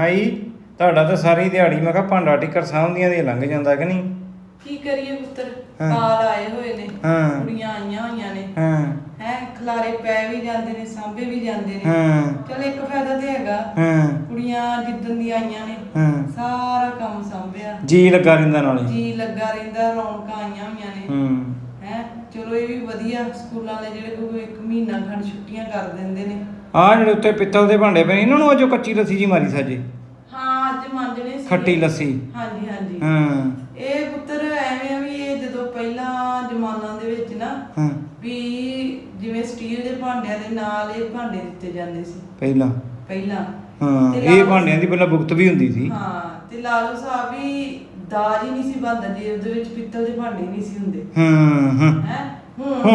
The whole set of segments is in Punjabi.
ਹਾਈ ਤੁਹਾਡਾ ਤਾਂ ਸਾਰੀ ਦਿਹਾੜੀ ਮੈਂ ਕਿਹਾ ਭਾਂਡਾ ਟਿੱਕਰ ਸਾਂਭਦੀਆਂ ਦੀ ਲੰਘ ਜਾਂਦਾ ਕਿ ਨਹੀਂ? ਕੀ ਕਰੀਏ ਪੁੱਤਰ? ਹਾਂ। ਕਾਲ ਆਏ ਹੋਏ ਨੇ ਹਾਂ। ਕੁੜੀਆਂ ਆਈਆਂ ਹੋਈਆਂ ਨੇ। ਹਾਂ। ਹੈ ਖਲਾਰੇ ਪੈ ਵੀ ਜਾਂਦੇ ਨੇ ਸਾਂਭੇ ਵੀ ਜਾਂਦੇ ਨੇ। ਹਾਂ। ਚਲ ਇੱਕ ਫਾਇਦਾ ਤੇ ਹੈਗਾ ਹਾਂ। ਕੁੜੀਆਂ ਜਿੱਦਣ ਦੀ ਆਈਆਂ ਨੇ ਹਾਂ। ਸਾਰਾ ਕੰਮ ਸੰਭਿਆ। ਜੀ ਲੱਗਾ ਰਹਿੰਦਾ ਨਾਲੇ। ਜੀ ਲੱਗਾ ਰਹਿੰਦਾ ਰੌਣਕਾਂ ਆਈਆਂ ਹੋਈਆਂ ਨੇ। ਹੂੰ। ਹੈ ਵਧੀਆ ਸਕੂਲਾਂ ਦੇ ਜਿਹੜੇ ਕੋਈ ਇੱਕ ਮਹੀਨਾ ਖੰਡ ਛੁੱਟੀਆਂ ਕਰ ਦਿੰਦੇ ਨੇ। ਆਹ ਜਿਹੜੇ ਉੱਤੇ ਪਿੱਤਲ ਦੇ ਭਾਂਡੇ ਪਏ ਇਹਨਾਂ ਨੂੰ ਅਜੋ ਕੱਚੀ ਲੱਸੀ ਜੀ ਮਾਰੀ ਸਾਜੇ ਹਾਂ ਅੱਜ ਮਾਂਜਣੇ ਸੀ। ਖੱਟੀ ਲੱਸੀ। ਹਾਂਜੀ ਹਾਂਜੀ। ਹਾਂ। ਇਹ ਪੁੱਤਰ ਐਵੇਂ ਆ ਵੀ ਇਹ ਜਦੋਂ ਪਹਿਲਾਂ ਜ਼ਮਾਨਾ ਦੇ ਵਿੱਚ ਨਾ ਹਾਂ। ਵੀ ਜਿਵੇਂ ਸਟੀਲ ਦੇ ਭਾਂਡਿਆਂ ਦੇ ਨਾਲ ਇਹ ਭਾਂਡੇ ਦਿੱਤੇ ਜਾਂਦੇ ਸੀ। ਪਹਿਲਾਂ। ਪਹਿਲਾਂ। ਹਾਂ ਤੇ ਇਹ ਲਾਲ- ਭਾਂਡਿਆਂ ਦੀ ਪਹਿਲਾਂ ਭੁਗਤ ਵੀ ਹੁੰਦੀ ਸੀ। ਹਾਂ ਤੇ ਲਾਲੂ ਸਾਹਿਬ ਵੀ ਦਾਜ ਹੀ ਨਹੀਂ ਸੀ ਬਣਦਾ ਜੇ ਉਹਦੇ ਵਿੱਚ ਪਿੱਤਲ ਦੇ ਭਾਂਡੇ ਨਹੀਂ ਸੀ ਹੁੰਦੇ। ਹਾਂ ਹਾਂ। ਹੈ?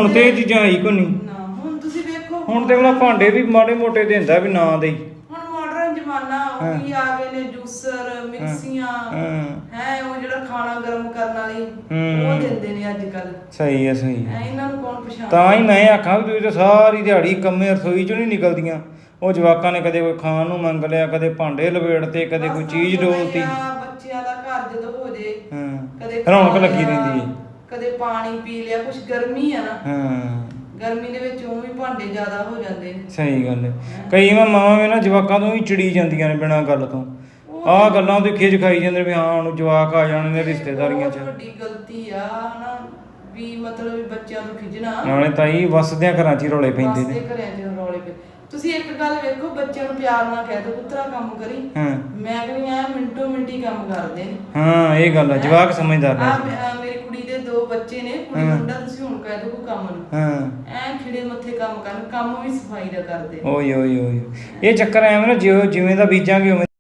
ਹੁਣ ਤੇ ਇਹ ਚੀਜ਼ਾਂ ਆਈ ਕੋ ਨਹੀਂ? ਨਾ ਹੁਣ ਤੁਸੀਂ ਵੇਖੋ। ਹੁਣ ਤੇ ਉਹਨਾਂ ਭਾਂਡੇ ਵੀ ਮਾੜੇ ਮੋਟੇ ਦਿੰਦਾ ਵੀ ਨਾ ਦੇਈ। ਹੁਣ ਮਾਡਰਨ ਜ਼ਮਾਨਾ। ਉਹ ਕੀ ਆ ਗਏ ਨੇ ਜੂਸਰ ਮਿਕਸੀਆਂ। ਹਾਂ। ਹੈ ਉਹ ਜਿਹੜਾ ਖਾਣਾ ਗਰਮ ਕਰਨ ਵਾਲੀ। ਉਹ ਦਿੰਦੇ ਨੇ ਅੱਜ ਕੱਲ ਸਹੀ ਹੈ ਸਹੀ ਹੈ। ਇਹਨਾਂ ਨੂੰ ਕੌਣ ਪਛਾਣਦਾ? ਤਾਂ ਹੀ ਮੈਂ ਆਖਾਂ ਵੀ ਤੁਸੀਂ ਤਾਂ ਸਾਰੀ ਦਿਹਾੜੀ ਕੰਮੇ ਰਸੋਈ ਚੋਂ ਨਹੀਂ ਨਿਕਲਦੀਆਂ। ਉਹ ਜਵਾਕਾਂ ਨੇ ਕਦੇ ਕੋਈ ਖਾਣ ਨੂੰ ਮੰਗ ਲਿਆ ਕਦੇ ਭਾਂਡੇ ਲਵੇੜਤੇ ਕਦੇ ਕੋਈ ਚੀਜ਼ ਡੋਲਤੀ। ਬੱਚਿਆਂ ਦਾ ਘਰ ਜਦੋਂ ਹੋ ਜੇ ਹਾਂ। ਕਦੇ ਰੌਣਕ ਲੱਗੀ ਰਹਿੰਦੀ ਹੈ। ਕਦੇ ਪਾਣੀ ਪੀ ਲਿਆ ਕੁਝ ਗਰਮੀ ਆ ਨਾ। ਹਾਂ। ਗਰਮੀ ਦੇ ਵਿੱਚ ਉਹ ਵੀ ਭਾਂਡੇ ਜ਼ਿਆਦਾ ਹੋ ਜਾਂਦੇ ਨੇ। ਸਹੀ ਗੱਲ ਹੈ ਕਈ ਵਾਰ ਮਾਵਾਂ ਵੀ ਨਾ ਜਵਾਕਾਂ ਤੋਂ ਹੀ ਚਿੜੀ ਜਾਂਦੀਆਂ ਨੇ ਬਿਨਾਂ ਗੱਲ ਤੋਂ। ਆਹ ਗੱਲਾਂ ਉਹਦੀ ਖਿਜ ਖਾਈ ਜਾਂਦੇ ਨੇ ਵੀ ਹਾਂ ਹੁਣ ਜਵਾਕ ਆ ਜਾਣੇ ਨੇ ਰਿਸ਼ਤੇਦਾਰੀਆਂ 'ਚ। ਬਹੁਤ ਵੱਡੀ ਗਲਤੀ ਆ ਹਨਾ ਵੀ ਮਤਲਬ ਬੱਚਿਆਂ ਨੂੰ ਖਿਜਣਾ ਨਾਲੇ ਤਾਈ ਵਸਦਿਆਂ ਘਰਾਂ 'ਚ ਹੀ ਰੌਲੇ ਪੈਂਦੇ ਨੇ। ਦੇ ਘਰਿਆਂ 'ਚ ਰੌਲੇ ਪਏ ਤੁਸੀਂ ਇੱਕ ਗੱਲ ਵੇਖੋ ਬੱਚਿਆਂ ਨੂੰ ਪਿਆਰ ਨਾਲ ਕਹਿ ਦੋ ਪੁੱਤਰਾ ਕੰਮ ਕਰੀ। ਹਾਂ। ਮੈਂ ਕਹਿੰਦੀ ਆ ਮਿੰਟੋ ਮਿੰਟੀ ਕੰਮ ਕਰਦੇ ਨੇ। ਹਾਂ ਇਹ ਗੱਲ ਆ ਜਵਾਕ ਸਮਝਦਾਰ ਆ ਨੇ। ਦੋ ਬੱਚੇ ਨੇ ਕੁੜੀ। ਮੁੰਡਾ ਤੁਸੀਂ ਹੁਣ ਕਹਿ ਦੋ ਕੰਮ ਨੂੰ। ਹਾਂ। ਐ ਖਿੜੇ ਮੱਥੇ ਕੰਮ ਕਰਨ ਕੰਮ ਵੀ ਸਫ਼ਾਈ ਦਾ ਕਰਦੇ। ਓਏ ਓਏ ਓਏ। ਇਹ ਚੱਕਰ ਐਵੇਂ ਨਾ ਜਿਉ ਜਿਵੇਂ ਦਾ ਬੀਜਾਂਗੇ ਉਵੇਂ